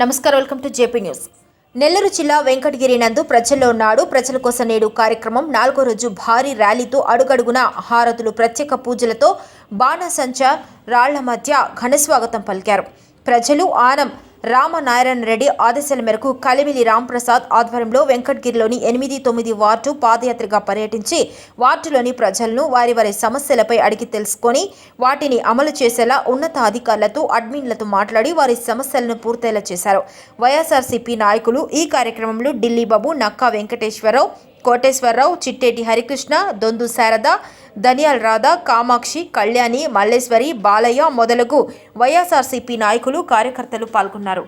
నమస్కారం welcome to JP news. Nellore జిల్లా వెంకటగిరి నందు ప్రజల్లో నాడు ప్రజల కోసం నేడు కార్యక్రమం. నాలుగో రోజు భారీ ర్యాలీతో అడుగడుగున హారతులు ప్రత్యేక పూజలతో బాణసంచ రాళ్ళ మధ్య ఘనస్వాగతం పలికారు. ప్రజలు ఆనం రామనారాయణ రెడ్డి ఆదేశాల మేరకు కలిమిలి రాంప్రసాద్ ఆధ్వర్యంలో వెంకటగిరిలోని ఎనిమిది తొమ్మిది వార్డు పాదయాత్రగా పర్యటించి వార్డులోని ప్రజలను వారి వారి సమస్యలపై అడిగి తెలుసుకొని వాటిని అమలు చేసేలా ఉన్నత అధికారులతో అడ్మిన్లతో మాట్లాడి వారి సమస్యలను పూర్తయ్యేలా చేశారు. వైఎస్ఆర్సీపీ నాయకులు ఈ కార్యక్రమంలో ఢిల్లీ బాబు నక్కా వెంకటేశ్వరరావు కోటేశ్వరరావు చిట్టేటి హరికృష్ణ దొందు శారద ధనియాల్ రాధా కామాక్షి కళ్యాణి మల్లేశ్వరి బాలయ్య మొదలగు వైఎస్ఆర్సీపీ నాయకులు కార్యకర్తలు పాల్గొన్నారు.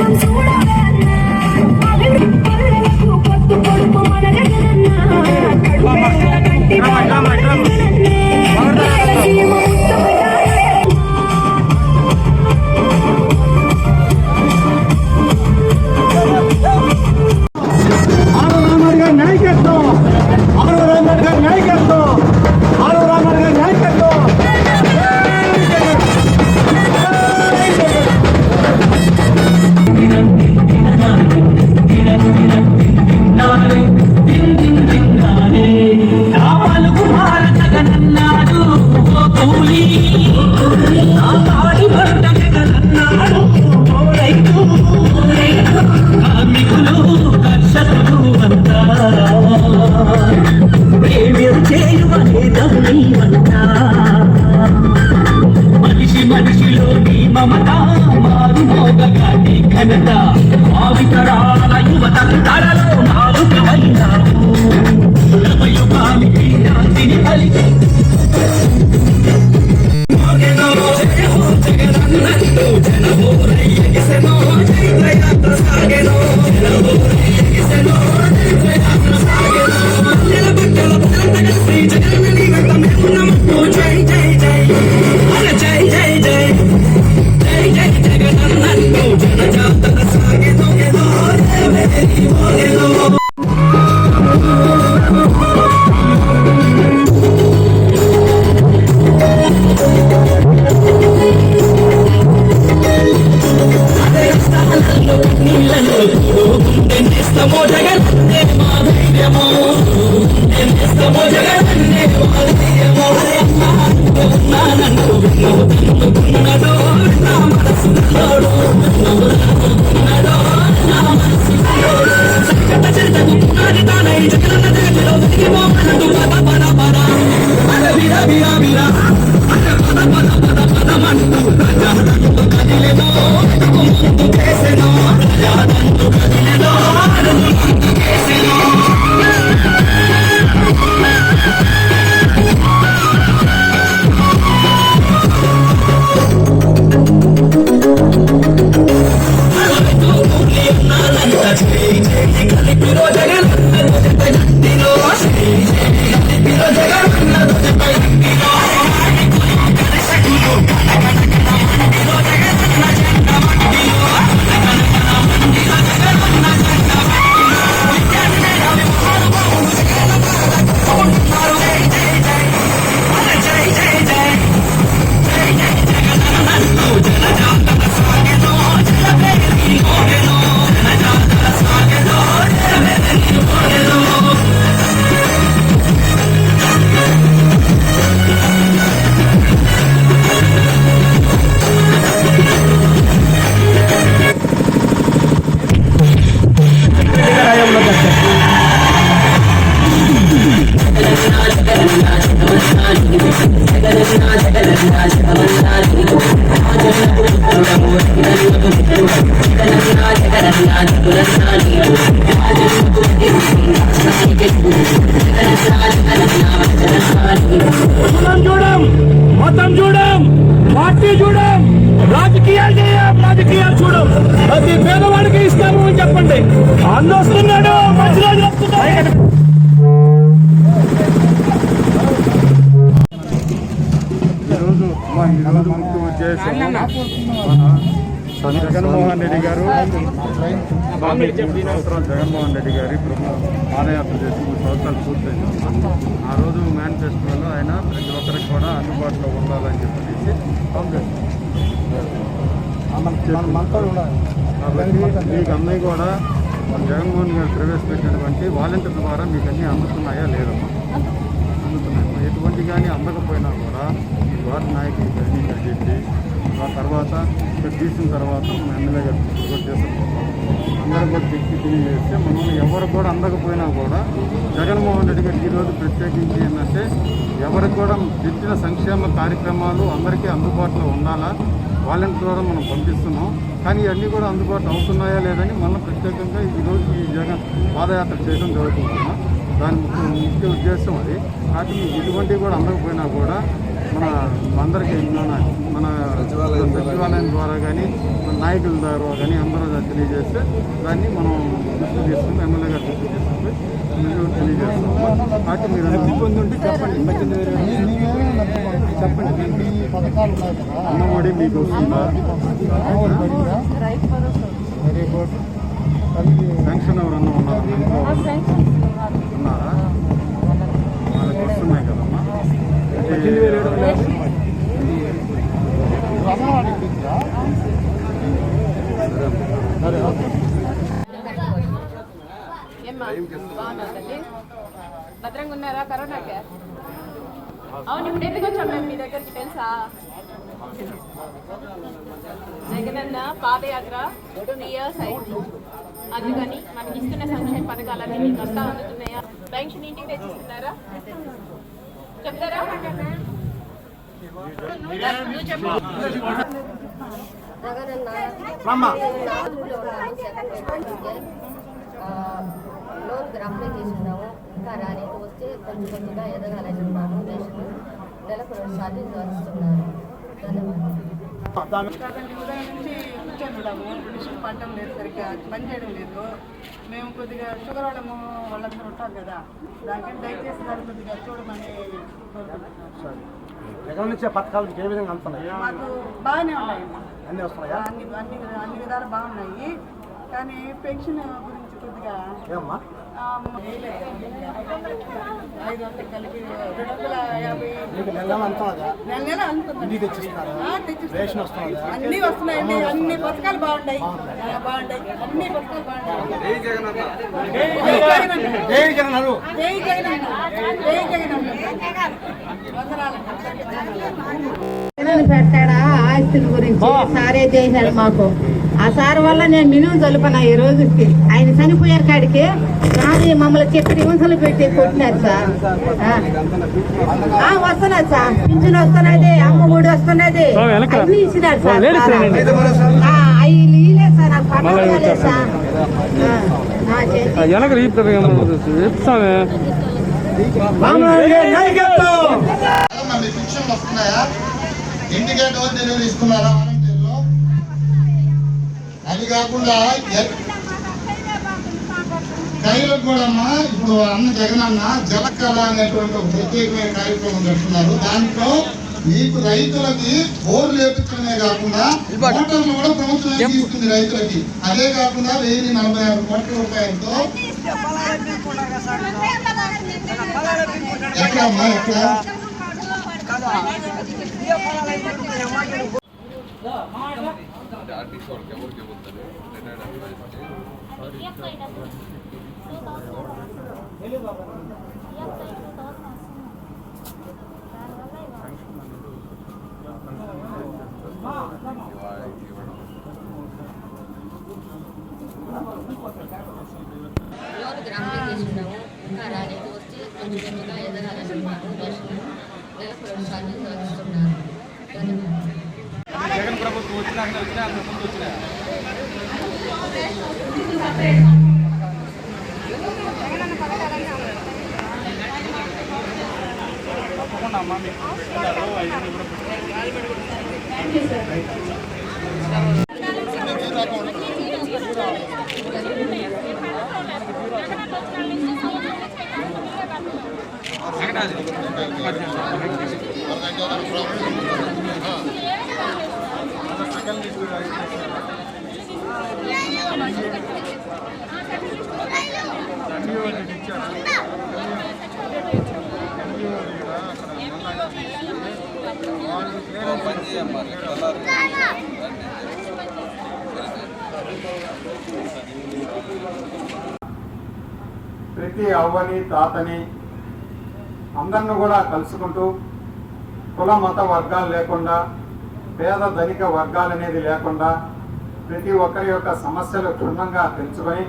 I'm చూడాలన్నా చేయువనేదం నీవంతా మనిషి మనిషిలోని మమత మారు మోగగాని ఘనత. భావితరాల యువత తరలో కులం జగన్మోహన్ రెడ్డి గారి పాదయాత్ర చేసి మూడు సంవత్సరాలు పూర్తయింది. ఆ రోజు మేనిఫెస్టోలో ఆయన ప్రతి ఒక్కరికి కూడా అందుబాటులో ఉండాలని చెప్పేసి కాబట్టి మీకు అన్నీ కూడా జగన్మోహన్ గారు ప్రవేశపెట్టినటువంటి వాలంటీర్ ద్వారా మీకు అన్నీ అందుతున్నాయా లేదమ్మా అందుతున్నాయి ఎటువంటి కానీ అందకపోయినా కూడా ఈ వార్డు నాయకులు కలిసి చెప్పి ఆ తర్వాత ఇక్కడ తీసిన తర్వాత మన ఎమ్మెల్యే గారు కూడా చేసుకుంటాం అందరూ కూడా చెప్పి తెలియజేస్తే మనం ఎవరు కూడా అందకపోయినా కూడా జగన్మోహన్ రెడ్డి గారు ఈరోజు ప్రత్యేకించి ఏంటంటే ఎవరికి కూడా తెచ్చిన సంక్షేమ కార్యక్రమాలు అందరికీ అందుబాటులో ఉండాలా? వాలంటీర్ ద్వారా మనం పంపిస్తున్నాం. కానీ ఇవన్నీ కూడా అందుబాటులో అవుతున్నాయా లేదని మనం ప్రత్యేకంగా ఈరోజు ఈ జగన్ పాదయాత్ర చేయడం జరుగుతుంది. దాని ముఖ్య ముఖ్య ఉద్దేశం అది. కాబట్టి ఇటువంటివి కూడా అందకపోయినా కూడా మన అందరికీ మన మన సచివాలయం ద్వారా కానీ మన నాయకుల ద్వారా కానీ అందరూ దాన్ని తెలియజేస్తే దాన్ని మనం దృష్టి తీసుకుని ఎమ్మెల్యే గారు దృష్టి తీసుకుని మీరు తెలియజేస్తాం. కాబట్టి మీరు పొంది ఉంటే చెప్పండి. చెప్పండి. అన్నఒడి మీకు వస్తుందా? పెన్షన్ ఎవరన్నా ఉన్నారా? ఉన్నారా? వాళ్ళకి వస్తున్నాయి భద్రంగా ఉన్నారా? కరోనాకే అవును ఇప్పుడు ఎందుకు వచ్చాం మేము మీ దగ్గరికి తెలుసా? జగనన్న పాదయాత్ర టూ ఇయర్స్ అయింది. అందుకని మనకి ఇస్తున్న సంక్షేమ పథకాలన్నీ మీకు అంతా అందుతున్నాయా? పెన్షన్ ఇంటికి తెచ్చిస్తున్నారా? చెప్తారా? లోన్కి అప్లై చేసినాము ఇంకా రాని వస్తే కొంచెం కొంచెంగా ఎదగాలని ఉన్నాను దేశం నెలకు రెండు సార్లు ఇస్తున్నారు ధన్యవాదాలు ఉదయం నుంచి కూర్చొని ఉన్నాము మిషన్ పడడం లేదు సరిగ్గా పని చేయడం లేదు. మేము కొద్దిగా షుగర్ వాళ్ళము వాళ్ళందరూ ఉంటారు కదా. దానికి దయచేసి దాన్ని కొద్దిగా చూడమని కోరుకుంటున్నాను జగన్ ఇచ్చే పథకాలు ఏ విధంగా అందుతున్నాయి? మాకు బాగానే ఉన్నాయి అన్నీ వస్తున్నాయా? అన్ని అన్ని అన్ని విధాలు బాగున్నాయి. కానీ పెన్షన్ గురించి కొద్దిగా అన్ని వస్తున్నాయండి అన్ని పథకాలు బాగున్నాయి అన్ని పథకాలు బాగున్నాయి జై జగన్ జై జగన్. జై. జగన్ పెట్టాడా ఆస్తుల గురించి సారే చేశాడు మాకు ఆ సార్ వల్ల నేను మినిమం చదువుకున్నా ఈ రోజుకి. ఆయన చనిపోయారు కాడికి. కానీ మమ్మల్ని చెప్పి హింసలు పెట్టి కొట్టినారు సార్. ఆ. ఆ, వస్తున్నది సార్. పింఛన్ వస్తున్నది అమ్మ గుడి వస్తున్నది. అన్ని ఇచ్చినారు సార్ ఆ, అవి ఇయ్యలేదు సార్ నాకు సార్. ఇంటికే డోర్ డెలివరీ ఇస్తున్నారా? అది కాకుండా కైలకు కూడా అమ్మా ఇప్పుడు అన్న జగన్ అన్న జలకళ అనేటువంటి ఒక ప్రత్యేకమైన కార్యక్రమం జరుపుతున్నారు దాంట్లో మీకు రైతులకి బోర్లు వేపించడమే కాకుండా మోటార్లు కూడా ప్రభుత్వం ఇస్తుంది రైతులకి. అదే కాకుండా వెయ్యి నలభై ఆరు కోట్ల రూపాయలతో ఎక్కడ? అమ్మా ఎక్కడ లోన్కి అప్లై చేసినాము ఇంకా రాని వస్తే కొంచెం కొంచెంగా ఎదగాలని ఉన్నాను దేశం నెలకు రెండు సార్లు ఇస్తున్నారు ధన్యవాదాలు జగన్ ప్రభుత్వం వచ్చినాక వచ్చినా ముందు వచ్చినా తప్పకుండా అమ్మా మీకు లిస్ట్ ప్రతి అవ్వని తాతని అందరిని కూడా కలుసుకుంటూ కుల మత వర్గాలు లేకుండా పేద ధనిక వర్గాలు అనేది లేకుండా ప్రతి ఒక్కరి యొక్క సమస్యలు క్షుణ్ణంగా తెలుసుకొని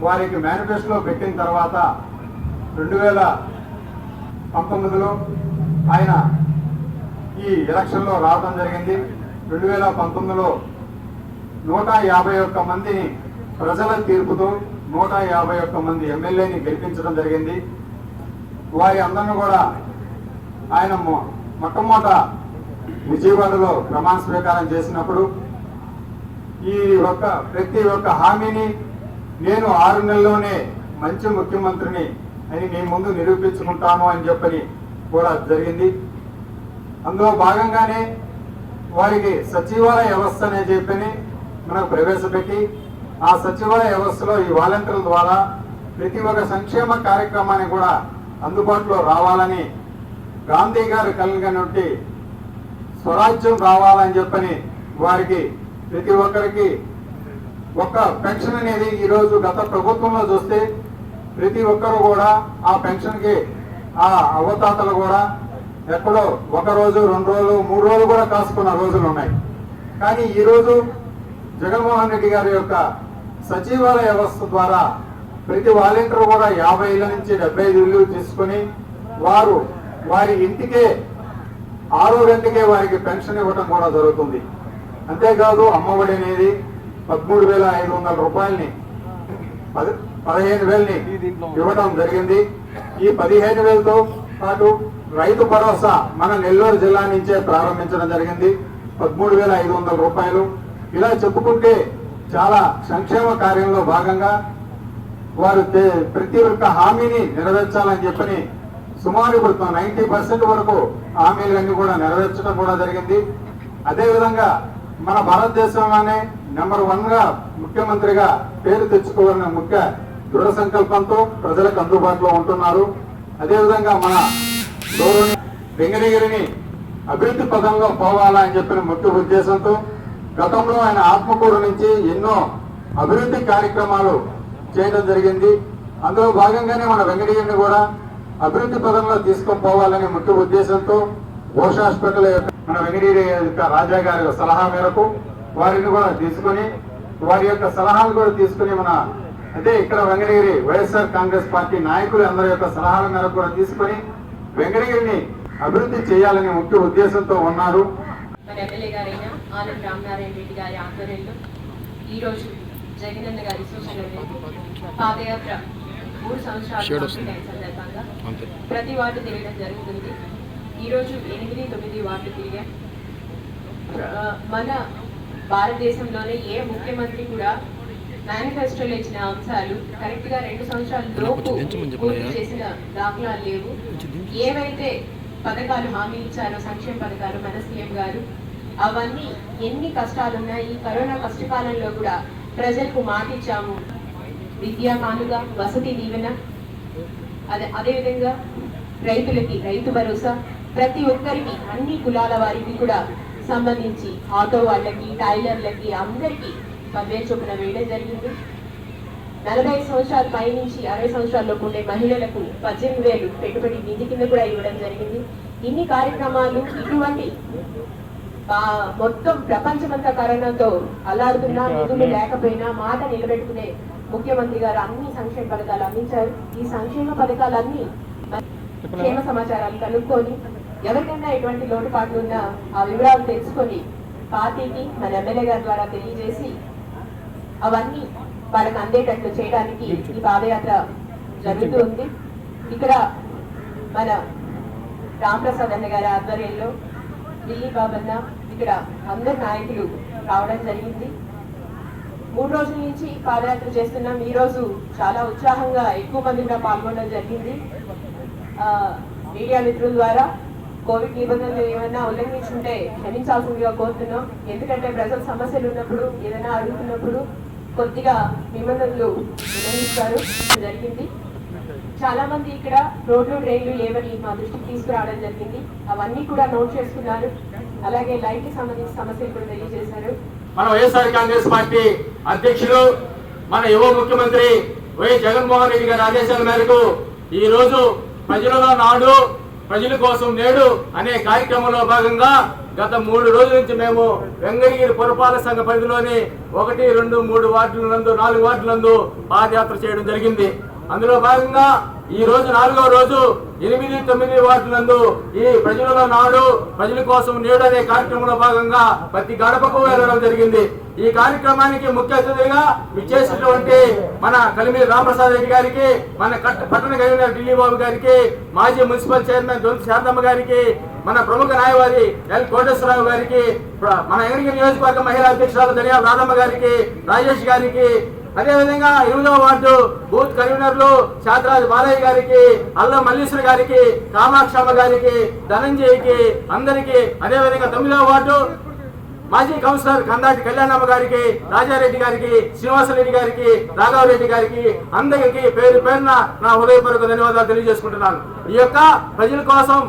వారికి మేనిఫెస్టో పెట్టిన తర్వాత రెండు వేల పంతొమ్మిదిలో ఆయన ఈ ఎలక్షన్లో రావడం జరిగింది. రెండు వేల పంతొమ్మిదిలో నూట యాభై ఒక్క మందిని ప్రజల తీర్పుతో నూట యాభై ఒక్క మంది ఎమ్మెల్యేని గెలిపించడం జరిగింది. వారి అందరిని కూడా ఆయన మొ- మొట్టమొదట విజయవాడలో ప్రమాణ స్వీకారం చేసినప్పుడు ఈ ఒక్క ప్రతి ఒక్క హామీని నేను ఆరు నెలల్లోనే మంచి ముఖ్యమంత్రిని అని మీ ముందు నిరూపించుకుంటాను అని చెప్పని కూడా జరిగింది. అందులో భాగంగానే వారికి సచివాలయ వ్యవస్థ అనే చెప్పని మనకు ప్రవేశపెట్టి ఆ సచివాలయ వ్యవస్థలో ఈ వాలంటీర్ల ద్వారా ప్రతి ఒక్క సంక్షేమ కార్యక్రమాన్ని కూడా అందుబాటులో రావాలని గాంధీ గారు కలిగినటువంటి స్వరాజ్యం రావాలని చెప్పని వారికి ప్రతి ఒక్కరికి ఒక పెన్షన్ అనేది ఈరోజు గత ప్రభుత్వంలో చూస్తే ప్రతి ఒక్కరు కూడా ఆ పెన్షన్కి ఆ అవతాతలు కూడా ఎక్కడో ఒక రోజు రెండు రోజులు మూడు రోజులు కూడా కాసుకున్న రోజులు ఉన్నాయి. కానీ ఈరోజు జగన్మోహన్ రెడ్డి గారి యొక్క సచివాలయ వ్యవస్థ ద్వారా ప్రతి వాలంటీర్ కూడా యాభై ఇళ్ళ నుంచి డెబ్బై ఐదు ఇళ్ళు తీసుకొని వారు వారి ఇంటికే ఆరో గంటకే వారికి పెన్షన్ ఇవ్వడం కూడా జరుగుతుంది. అంతేకాదు అమ్మఒడి అనేది పదమూడు వేల ఐదు వందల రూపాయలని పది పదిహేను వేలని ఇవ్వడం జరిగింది. ఈ పదిహేను వేలతో పాటు రైతు భరోసా మన నెల్లూరు జిల్లా నుంచే ప్రారంభించడం జరిగింది. పదమూడు వేల ఐదు వందల రూపాయలు. ఇలా చెప్పుకుంటే చాలా సంక్షేమ కార్యంలో భాగంగా వారు ప్రతి ఒక్క హామీని నెరవేర్చాలని చెప్పని సుమారు ఇప్పుడు నైన్టీ పర్సెంట్ వరకు హామీలన్నీ కూడా నెరవేర్చడం కూడా జరిగింది. అదేవిధంగా మన భారతదేశంలోనే నెంబర్ వన్గా ముఖ్యమంత్రిగా పేరు తెచ్చుకోవాలనే ముఖ్య దృఢ సంకల్పంతో ప్రజలకు అందుబాటులో ఉంటున్నారు. అదేవిధంగా మన గౌరవనీయ వెంకటగిరిని అభివృద్ధి పదంలో పోవాలని చెప్పిన ముఖ్య ఉద్దేశంతో గతంలో ఆయన ఆత్మకూరు నుంచి ఎన్నో అభివృద్ధి కార్యక్రమాలు చేయడం జరిగింది. అందులో భాగంగానే మన వెంకటగిరిని కూడా అభివృద్ధి పదంలో తీసుకొని పోవాలనే ముఖ్య ఉద్దేశంతో ఘోష హాస్పిటల్ మన వెంకటగిరి యొక్క రాజా గారి సలహా మేరకు వారిని కూడా తీసుకొని వారి యొక్క సలహాలు కూడా తీసుకుని మన అదే ఇక్కడ వెంకటగిరి వైఎస్ఆర్ కాంగ్రెస్ పార్టీ నాయకులు అందరి యొక్క సలహాల మేరకు కూడా తీసుకొని వెంకటగిరిని అభివృద్ధి చేయాలనే ముఖ్య ఉద్దేశంతో ఉన్నారు. మన ఎమ్మెల్యే గారైన రామనారాయణ రెడ్డి గారి ఆధ్వర్యంలో ఈరోజు జగనన్న గారి సూచన పాదయాత్ర మూడు సంవత్సరాలు సందర్భంగా ప్రతి వార్డు తిరగడం జరుగుతుంది. ఈరోజు ఎనిమిది తొమ్మిది వార్డు తిరిగాం. మన భారతదేశంలోనే ఏ ముఖ్యమంత్రి కూడా మేనిఫెస్టోలో ఇచ్చిన అంశాలు కరెక్ట్గా రెండు సంవత్సరాల లోపు పూర్తి చేసిన దాఖలాలు లేవు. ఏవైతే పథకాలు హామీ ఇచ్చారో సంక్షేమ పథకాలు మన సీఎం గారు అవన్నీ ఎన్ని కష్టాలున్నా ఈ కరోనా కష్టకాలంలో కూడా ప్రజలకు మాట ఇచ్చాము విద్యా కానుక వసతి దీవెన. అదే అదేవిధంగా రైతులకి రైతు భరోసా. ప్రతి ఒక్కరికి అన్ని కులాల వారికి కూడా సంబంధించి ఆటో వాళ్ళకి టైలర్లకి అందరికీ పదివేలు చొప్పున వేయడం జరిగింది. నలభై సంవత్సరాల పై నుంచి అరవై సంవత్సరాల్లోపు ఉండే మహిళలకు పద్దెనిమిది వేలు పెట్టుబడి నిధి కింద కూడా ఇవ్వడం జరిగింది. ఇన్ని కార్యక్రమాలు ఇటువంటి మొత్తం ప్రపంచమంతా కరోనాతో అల్లాడుతున్నా నిధులు లేకపోయినా మాట నిలబెట్టుకునే ముఖ్యమంత్రి గారు అన్ని సంక్షేమ పథకాలు అందించారు. ఈ సంక్షేమ పథకాలన్నీ క్షేమ సమాచారాలు కనుక్కొని ఎవరికైనా ఎటువంటి లోటుపాట్లు ఉన్నా ఆ వివరాలు తెలుసుకొని పార్టీకి మన ఎమ్మెల్యే గారి ద్వారా తెలియజేసి అవన్నీ వాళ్ళకి అందేటట్లు చేయడానికి ఈ పాదయాత్ర జరుగుతూ ఉంది. ఇక్కడ మన రామప్రసాద్ అన్న గారి ఆధ్వర్యంలో ఢిల్లీ బాబన్న ఇక్కడ అందరు నాయకులు రావడం జరిగింది. మూడు రోజుల నుంచి పాదయాత్ర చేస్తున్నాం. ఈ రోజు చాలా ఉత్సాహంగా ఎక్కువ మంది కూడా పాల్గొనడం జరిగింది. ఆ, మీడియా మిత్రుల ద్వారా కోవిడ్ నిబంధనలు ఏమైనా ఉల్లంఘించుంటే క్షమించాల్సిందిగా కోరుతున్నాం. ఎందుకంటే ప్రజల సమస్యలు ఉన్నప్పుడు ఏదైనా అడుగుతున్నప్పుడు కొద్దిగా నిబంధనలు ఉల్లంఘిస్తారు. జరిగింది. చాలా మంది ఇక్కడ రోడ్లు డ్రైన్లు ఏమని మా దృష్టికి తీసుకురావడం జరిగింది. అవన్నీ కూడా నోట్ చేసుకున్నారు. అలాగే లైట్కి సంబంధించిన సమస్యలు కూడా తెలియజేశారు. మన వైఎస్ఆర్ కాంగ్రెస్ పార్టీ అధ్యక్షులు మన యువ ముఖ్యమంత్రి వైఎస్ జగన్మోహన్ రెడ్డి గారి ఆదేశాల మేరకు ఈ రోజు ప్రజలలో నాడు ప్రజల కోసం నేడు అనే కార్యక్రమంలో భాగంగా గత మూడు రోజుల నుంచి మేము వెంగళగిరి పురపాలక సంఘ పరిధిలోని ఒకటి రెండు మూడు వార్డుల నందు నాలుగు వార్డుల నందు పాదయాత్ర చేయడం జరిగింది. అందులో భాగంగా ఈ రోజు నాలుగో రోజు ఎనిమిది తొమ్మిది వార్డు నందు ఈ ప్రజలలో నాడు ప్రజల కోసం నేడు అనే కార్యక్రమంలో భాగంగా ప్రతి గడపకు వెళ్ళడం జరిగింది. ఈ కార్యక్రమానికి ముఖ్య అతిథిగా విచ్చేసినటువంటి మన కలిమిరి రామప్రసాద్ రెడ్డి గారికి మన పట్టణ కన్వీనర్ ఢిల్లీ బాబు గారికి మాజీ మున్సిపల్ చైర్మన్ దొంతి శారదమ్మ గారికి మన ప్రముఖ న్యాయవాది ఎల్ కోటేశ్వరరావు గారికి మన ఎంగిరి నియోజకవర్గ మహిళా అధ్యక్షురాలు దనియాల రాధమ్మ గారికి రాజేష్ గారికి అదేవిధంగా ఎనిమిదవ వార్డు బూత్ కన్వీనర్లు శాతరాజు బాలయ్య గారికి అల్లం మల్లీశ్వర గారికి కామాక్షమ్మ గారికి ధనంజయ్కి అందరికీ అదేవిధంగా తొమ్మిదవ వార్డు మాజీ కౌన్సిలర్ కందాటి కళ్యాణమ్మ గారికి రాజారెడ్డి గారికి శ్రీనివాసరెడ్డి గారికి రాఘవరెడ్డి గారికి అందరికీ పేరు పేరున నా హృదయపూర్వక ధన్యవాదాలు తెలియజేసుకుంటున్నాను. ఈ యొక్క ప్రజల కోసం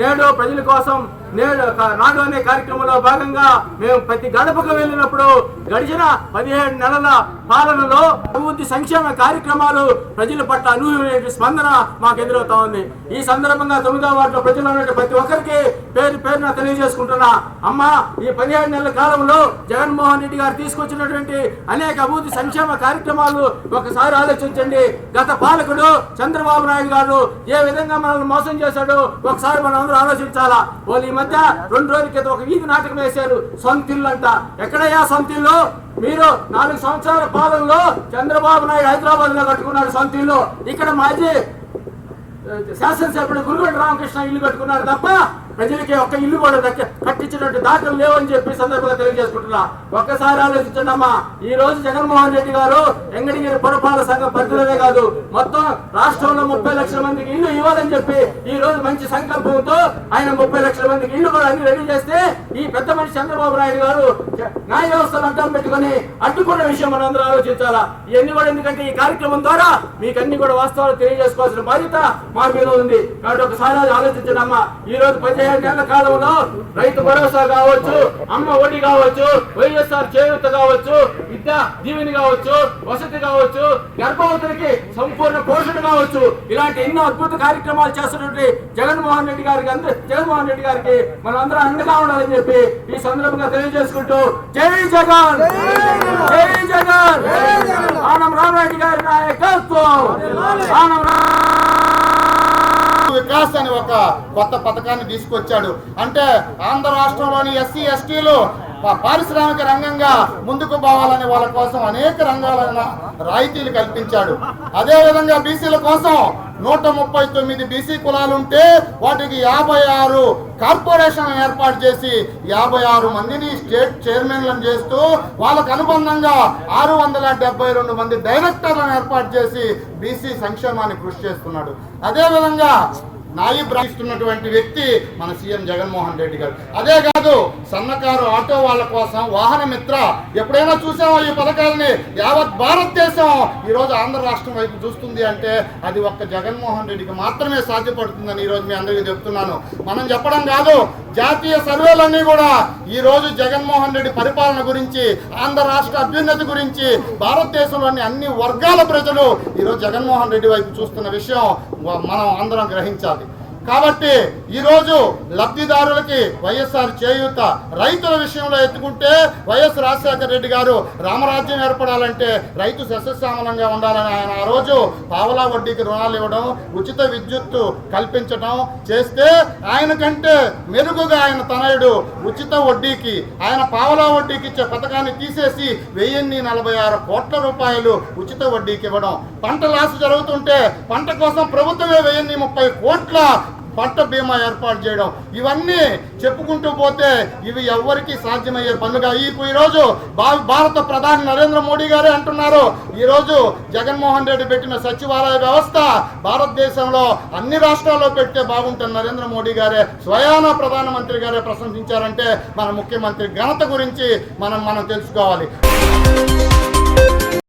నేడు ప్రజల కోసం నేడు క- నాడు అనే కార్యక్రమంలో భాగంగా మేము ప్రతి గడపకు వెళ్ళినప్పుడు గడిచిన పదిహేడు నెలల పాలనలో అభివృద్ధి సంక్షేమ కార్యక్రమాలు ప్రజల పట్ల అనూహ్యమైన స్పందన మాకు ఎదురవుతా ఉంది. ఈ సందర్భంగా తొమ్మిదో వార్డులో ప్రజలు ఉన్నటువంటి ప్రతి ఒక్కరికి పేరు పేరున తెలియజేసుకుంటున్నా. అమ్మ ఈ పదిహేడు నెలల కాలంలో జగన్మోహన్ రెడ్డి గారు తీసుకొచ్చినటువంటి అనేక అభివృద్ధి సంక్షేమ కార్యక్రమాలు ఒకసారి ఆలోచించండి. గత పాలకుడు చంద్రబాబు నాయుడు గారు ఏ విధంగా మనల్ని మోసం చేశాడో ఒకసారి మనం అందరూ ఆలోచించాలా? వాళ్ళు మధ్య రెండు రోజుల క్రితం ఒక వీధి నాటకం వేశారు. సొంతిల్లు అంట. ఎక్కడయ్యా సొంతిల్లు? మీరు నాలుగు సంవత్సరాల పాలనలో చంద్రబాబు నాయుడు హైదరాబాద్లో కట్టుకున్నాడు సొంతిల్లు. ఇక్కడ మాజీ శాసనసభ్యుడు గురుగొండ రామకృష్ణ ఇల్లు కట్టుకున్నాడు తప్ప ప్రజలకి ఒక్క ఇల్లు కూడా కట్టించినట్టు దాఖలు లేవని చెప్పి సందర్భంగా తెలియజేసుకుంటున్నా. ఒక్కసారి ఆలోచించండమ్మా ఈ రోజు జగన్మోహన్ రెడ్డి గారు ఎంగడిగిరి పురపాలక సంఘం పరిధిలోనే కాదు మొత్తం రాష్ట్రంలో ముప్పై లక్షల మందికి ఇల్లు ఇవ్వాలని చెప్పి ఈ రోజు మంచి సంకల్పంతో ఆయన ముప్పై లక్షల మందికి ఇల్లు కూడా అన్ని రెడీ చేస్తే ఈ పెద్ద మనిషి చంద్రబాబు నాయుడు గారు న్యాయ వ్యవస్థను అడ్డం పెట్టుకొని అడ్డుకున్న విషయం మనం అందరూ ఆలోచించాలా? ఇవన్నీ కూడా ఎందుకంటే ఈ కార్యక్రమం ద్వారా మీకు అన్ని కూడా వాస్తవాలు తెలియజేసుకోవాల్సిన బాధ్యత మా మీద ఉంది. కాబట్టి ఒకసారి ఆలోచించడమ్మా ఈ రోజు పదిహేడు నెలల కాలంలో రైతు భరోసా కావచ్చు అమ్మ ఒడి కావచ్చు వైఎస్ఆర్ చేయూత కావచ్చు విద్యా దీవెని కావచ్చు వసతి కావచ్చు గర్భవతులకి సంపూర్ణ పోషణ కావచ్చు. ఇలాంటి ఎన్నో అద్భుత కార్యక్రమాలు చేస్తున్నటువంటి జగన్మోహన్ రెడ్డి గారికి అందరూ జగన్మోహన్ రెడ్డి గారికి మనం అందరం అండగా ఉండాలని చెప్పి ఈ సందర్భంగా తెలియజేసుకుంటూ జై జగన్! జై జగన్! ఆనం రామరెడ్డి గారి నాయకత్వం! ఆనం రా- వికాస్ అని ఒక కొత్త పథకాన్ని తీసుకొచ్చాడు. అంటే ఆంధ్ర రాష్ట్రంలోని ఎస్సీ ఎస్టీలు పారిశ్రామిక రంగంగా ముందుకు పోవాలని వాళ్ళ కోసం అనేక రంగాలైన రాయితీలు కల్పించాడు. అదే విధంగా బీసీల కోసం నూట ముప్పై తొమ్మిది బీసీ కులాలు ఉంటే వాటికి యాభై ఆరు కార్పొరేషన్ ఏర్పాటు చేసి యాభై ఆరు మందిని స్టేట్ చైర్మన్లను చేస్తూ వాళ్ళకు అనుబంధంగా ఆరు వందల డెబ్బై రెండు మంది డైరెక్టర్లను ఏర్పాటు చేసి బీసీ సంక్షేమాన్ని కృషి చేస్తున్నాడు. అదే విధంగా నాయి ఇస్తున్నటువంటి వ్యక్తి మన సీఎం జగన్మోహన్ రెడ్డి గారు. అదే కాదు సన్నకారు ఆటో వాళ్ళ కోసం వాహన మిత్ర ఎప్పుడైనా చూసామో ఈ పథకాలని? యావత్ భారతదేశం ఈరోజు ఆంధ్ర రాష్ట్రం వైపు చూస్తుంది అంటే అది ఒక్క జగన్మోహన్ రెడ్డికి మాత్రమే సాధ్యపడుతుందని ఈరోజు మీ అందరికీ చెప్తున్నాను. మనం చెప్పడం కాదు జాతీయ సర్వేలన్నీ కూడా ఈ రోజు జగన్మోహన్ రెడ్డి పరిపాలన గురించి ఆంధ్ర రాష్ట్ర అభ్యున్నతి గురించి భారతదేశంలోని అన్ని వర్గాల ప్రజలు ఈరోజు జగన్మోహన్ రెడ్డి వైపు చూస్తున్న విషయం మనం అందరం గ్రహించాలి. కాబట్టి ఈరోజు లబ్ధిదారులకి వైఎస్ఆర్ చేయూత రైతుల విషయంలో ఎత్తుకుంటే వైఎస్ రాజశేఖర రెడ్డి గారు రామరాజ్యం ఏర్పడాలంటే రైతు సస్యశ్యామలంగా ఉండాలని ఆయన ఆ రోజు పావలా వడ్డీకి రుణాలు ఇవ్వడం ఉచిత విద్యుత్తు కల్పించడం చేస్తే ఆయన కంటే మెరుగుగా ఆయన తనయుడు ఉచిత వడ్డీకి ఆయన పావలా వడ్డీకి ఇచ్చే పథకాన్ని తీసేసి వెయ్యిన్ని నలభై ఆరు కోట్ల రూపాయలు ఉచిత వడ్డీకి ఇవ్వడం. పంట లాసు జరుగుతుంటే పంట కోసం ప్రభుత్వమే వెయ్యిన్ని ముప్పై కోట్ల పంట బీమా ఏర్పాటు చేయడం. ఇవన్నీ చెప్పుకుంటూ పోతే ఇవి ఎవ్వరికీ సాధ్యమయ్యే పనులుగా. ఈ ఈరోజు భారత ప్రధాని నరేంద్ర మోడీ గారే అంటున్నారు. ఈరోజు జగన్మోహన్ రెడ్డి పెట్టిన సచివాలయ వ్యవస్థ భారతదేశంలో అన్ని రాష్ట్రాల్లో పెడితే బాగుంటుంది నరేంద్ర మోడీ గారే. స్వయాన ప్రధానమంత్రి గారే ప్రశంసించారంటే మన ముఖ్యమంత్రి ఘనత గురించి మనం మనం తెలుసుకోవాలి.